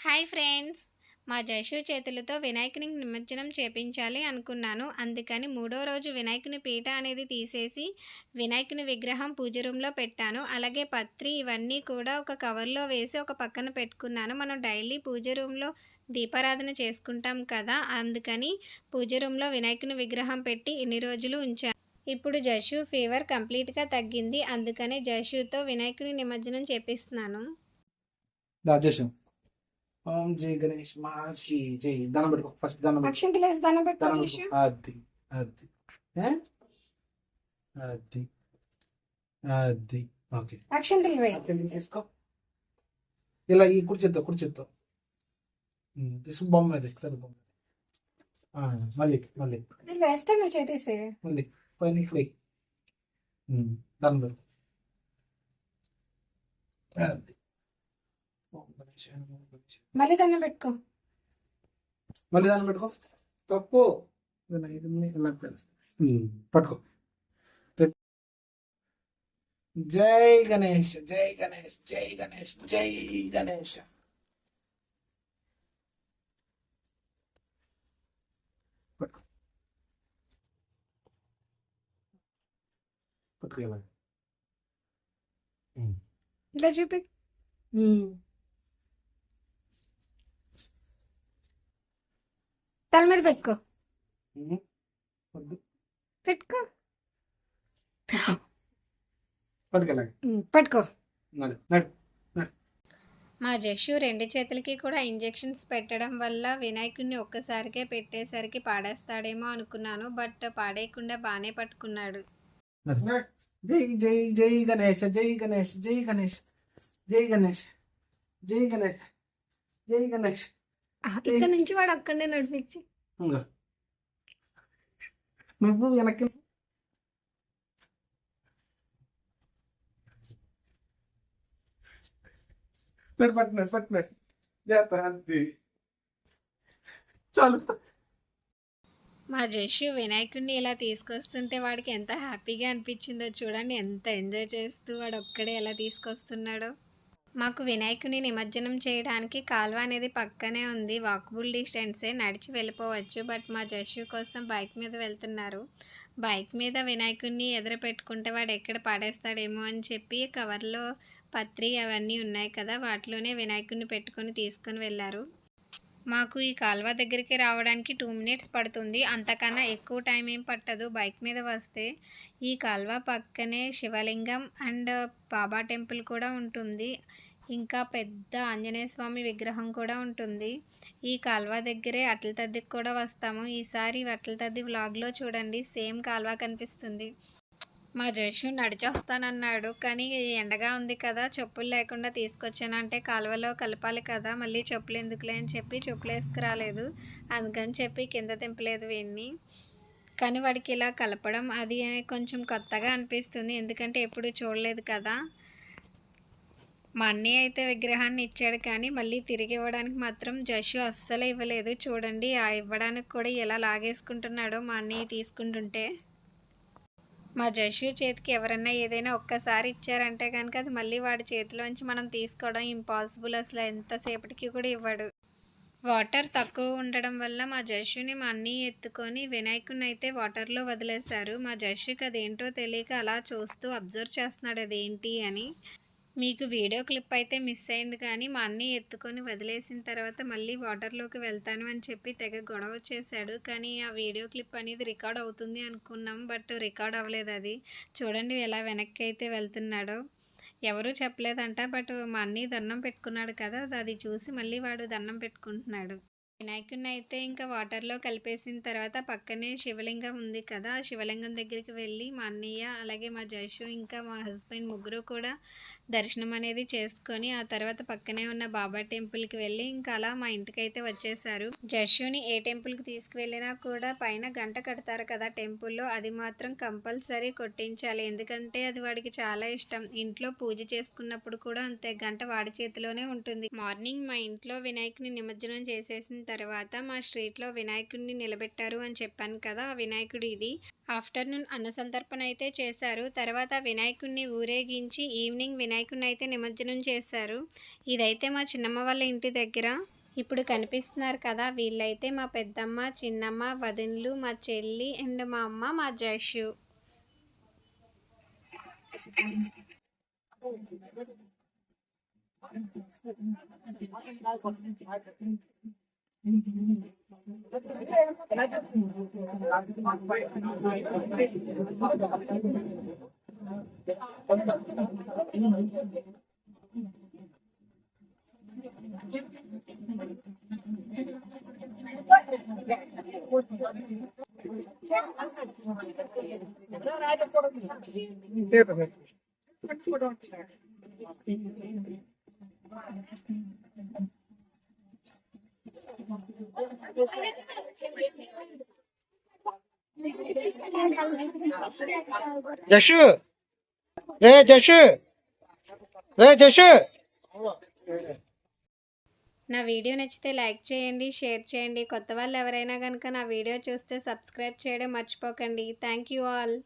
Hi friends. మా జషు చేతులతో వినాయకుని నిమజ్జనం చేపించాలి అనుకున్నాను. అందుకని మూడో రోజు వినాయకుని పీట అనేది తీసేసి వినాయకుని విగ్రహం పూజ రూమ్లో పెట్టాను. అలాగే పత్రి ఇవన్నీ కూడా ఒక కవర్లో వేసి ఒక పక్కన పెట్టుకున్నాను. మనం డైలీ పూజ రూమ్లో దీపారాధన చేసుకుంటాం కదా. అందుకని పూజ రూమ్లో వినాయకుని విగ్రహం పెట్టి ఇన్ని రోజులు ఉంచాను ఇప్పుడు జషు ఫీవర్ కంప్లీట్గా తగ్గింది. అందుకనే జషుతో వినాయకుని నిమజ్జనం చేపిస్తున్నాను. రాజేశం ఓం జై గణేష్ మహాజీ జై. దండం పెట్టుకో ఫస్ట్ దండం పెట్టుకో. అక్షంతలు వేసి దండం దండం జషు. పెట్టుకో. అది అది ఏ? అది అది ఓకే. అక్షంతలు వేయి. అత్యంత తీసుకో ఇలా ఈ చేత్తో ఉమ్, తీసుకో బొమ్మ ఇది పెద్ద బొమ్మ ఆ, మళ్ళీ మళ్ళీ. నేను వేస్తే నువ్వు చేతేసే మళ్ళీ పైన ఎయ్. ఉమ్, దండం పెట్టు అది ఓం గణేష్ ఓం గణేష్ మళ్ళీ దండం పెట్టుకో. మళ్ళీ దాన్ని పెట్టుకో. తప్పు. పట్టుకో. పెట్- జై గణేష్ జై గణేష్ జై గణేష్ జై గణేష్. పట్టుకో. పట్టుకో ఇలా ఉమ్. ఇలా చూపి. తల మీద పెట్టుకో. పెట్టుకో. పట్టుకో. మా జషు రెండు చేతులకి కూడా ఇంజెక్షన్స్ పెట్టడం వల్ల వినాయకుడిని ఒక్కసారికే పెట్టేసరికి పాడేస్తాడేమో అనుకున్నాను బట్ పాడేయకుండా బాగానే పట్టుకున్నాడు. జై జై జై గణేష్ జై గణేష్ జై గణేష్ జై గణేష్ జై గణేష్ జై గణేష్. ఇక్కడ నుంచి వాడు అక్కడనే నడిపించి. నువ్వు వెనక్కి పెట్టు పట్టినాడు పట్టినాడు జాగ్రత్త అంతే చాలు. మా జషు వినాయకుడిని ఇలా తీసుకొస్తుంటే వాడికి ఎంత హ్యాపీగా అనిపించిందో చూడండి. ఎంత ఎంజాయ్ చేస్తూ వాడు ఒక్కడే ఎలా తీసుకొస్తున్నాడో. మాకు వినాయకుని నిమజ్జనం చేయడానికి కాల్వ అనేది పక్కనే ఉంది. వాకబుల్ డిస్టెన్సే నడిచి వెళ్ళిపోవచ్చు. బట్ మా జషు కోసం బైక్ మీద వెళ్తున్నారు. బైక్ మీద వినాయకుడిని ఎదురు పెట్టుకుంటే వాడు ఎక్కడ పడేస్తాడేమో అని చెప్పి కవర్లో పత్రి అవన్నీ ఉన్నాయి కదా వాటిలోనే వినాయకుడిని పెట్టుకొని తీసుకొని వెళ్ళారు. మాకు ఈ కాల్వ దగ్గరికి రావడానికి టూ మినిట్స్ పడుతుంది. అంతకన్నా ఎక్కువ టైం ఏం పట్టదు. బైక్ మీద వస్తే ఈ కాల్వ పక్కనే శివలింగం అండ్ బాబా టెంపుల్ కూడా ఉంటుంది. ఇంకా పెద్ద ఆంజనేయ స్వామి విగ్రహం కూడా ఉంటుంది. ఈ కాల్వ దగ్గరే అట్ల తద్దికి కూడా వస్తాము. ఈసారి అట్ల తద్ది వ్లాగ్లో చూడండి. సేమ్ కాల్వ కనిపిస్తుంది. మా జషు నడిచొస్తానన్నాడు. కానీ ఎండగా ఉంది కదా చెప్పులు లేకుండా తీసుకొచ్చానంటే కాలువలో కలపాలి కదా మళ్ళీ చెప్పులు ఎందుకులే అని చెప్పి చెప్పులు వేసుకురాలేదు. అందుకని చెప్పి కింద దింపలేదు వీడిని కానీ వాడికి ఇలా కలపడం అది కొంచెం కొత్తగా అనిపిస్తుంది. ఎందుకంటే ఎప్పుడు చూడలేదు కదా. మా అన్నయ్య అయితే విగ్రహాన్ని ఇచ్చాడు కానీ మళ్ళీ తిరిగి ఇవ్వడానికి మాత్రం జషు అస్సలు ఇవ్వలేదు. చూడండి ఆ ఇవ్వడానికి కూడా ఎలా లాగేసుకుంటున్నాడో మా అన్నయ్య తీసుకుంటుంటే. మా జషు చేతికి ఎవరన్నా ఏదైనా ఒక్కసారి ఇచ్చారంటే కనుక అది మళ్ళీ వాడి చేతిలోంచి మనం తీసుకోవడం ఇంపాసిబుల్ అసలు ఎంతసేపటికి కూడా ఇవ్వడు. వాటర్ తక్కువ ఉండడం వల్ల మా జషుని మా అన్నీ ఎత్తుకొని వినాయకుని అయితే వాటర్లో వదిలేశారు. మా జషుకి అదేంటో తెలియక అలా చూస్తూ అబ్జర్వ్ చేస్తున్నాడు అదేంటి అని. మీకు వీడియో క్లిప్ అయితే మిస్ అయింది కానీ మా అన్నీ ఎత్తుకొని వదిలేసిన తర్వాత మళ్ళీ వాటర్లోకి వెళ్తాను అని చెప్పి తెగ గొడవ చేశాడు. కానీ ఆ వీడియో క్లిప్ అనేది రికార్డ్ అవుతుంది అనుకున్నాం బట్ రికార్డ్ అవ్వలేదు అది. చూడండి ఎలా వెనక్కి అయితే వెళ్తున్నాడో. ఎవరూ చెప్పలేదంట బట్ మా అన్నీ దండం పెట్టుకున్నాడు కదా అది చూసి మళ్ళీ వాడు దండం పెట్టుకుంటున్నాడు. వినాయకుడిని అయితే ఇంకా వాటర్లో కలిపేసిన తర్వాత పక్కనే శివలింగం ఉంది కదా శివలింగం దగ్గరికి వెళ్ళి మా అన్నయ్య అలాగే మా జషు ఇంకా మా హస్బెండ్ ముగ్గురు కూడా దర్శనం అనేది చేసుకొని ఆ తర్వాత పక్కనే ఉన్న బాబా టెంపుల్కి వెళ్ళి ఇంకా అలా మా ఇంటికి అయితే వచ్చేసారు. జషుని ఏ టెంపుల్కి తీసుకువెళ్ళినా కూడా పైన గంట కడతారు కదా టెంపుల్లో అది మాత్రం కంపల్సరీ కొట్టించాలి. ఎందుకంటే అది వాడికి చాలా ఇష్టం. ఇంట్లో పూజ చేసుకున్నప్పుడు కూడా అంతే గంట వాడి చేతిలోనే ఉంటుంది. మార్నింగ్ మా ఇంట్లో వినాయకుని నిమజ్జనం చేసేసిన తర్వాత మా స్ట్రీట్లో వినాయకుడిని నిలబెట్టారు అని చెప్పాను కదా ఆ వినాయకుడు ఇది. ఆఫ్టర్నూన్ అన్న అయితే చేశారు. తర్వాత వినాయకుడిని ఊరేగించి ఈవినింగ్ వినాయకుడిని అయితే నిమజ్జనం చేశారు. ఇదైతే మా చిన్నమ్మ వాళ్ళ ఇంటి దగ్గర. ఇప్పుడు కనిపిస్తున్నారు కదా వీళ్ళైతే మా పెద్దమ్మ చిన్నమ్మ వదిన్లు మా చెల్లి అండ్ మా అమ్మ మా జషు. 30 minuten. Ik de జషు. రే జషు. రే జషు. నా వీడియో నచ్చితే లైక్ చేయండి షేర్ చేయండి. కొత్త వాళ్ళు ఎవరైనా కనుక నా వీడియో చూస్తే సబ్స్క్రైబ్ చేయడం మర్చిపోకండి. Thank you all.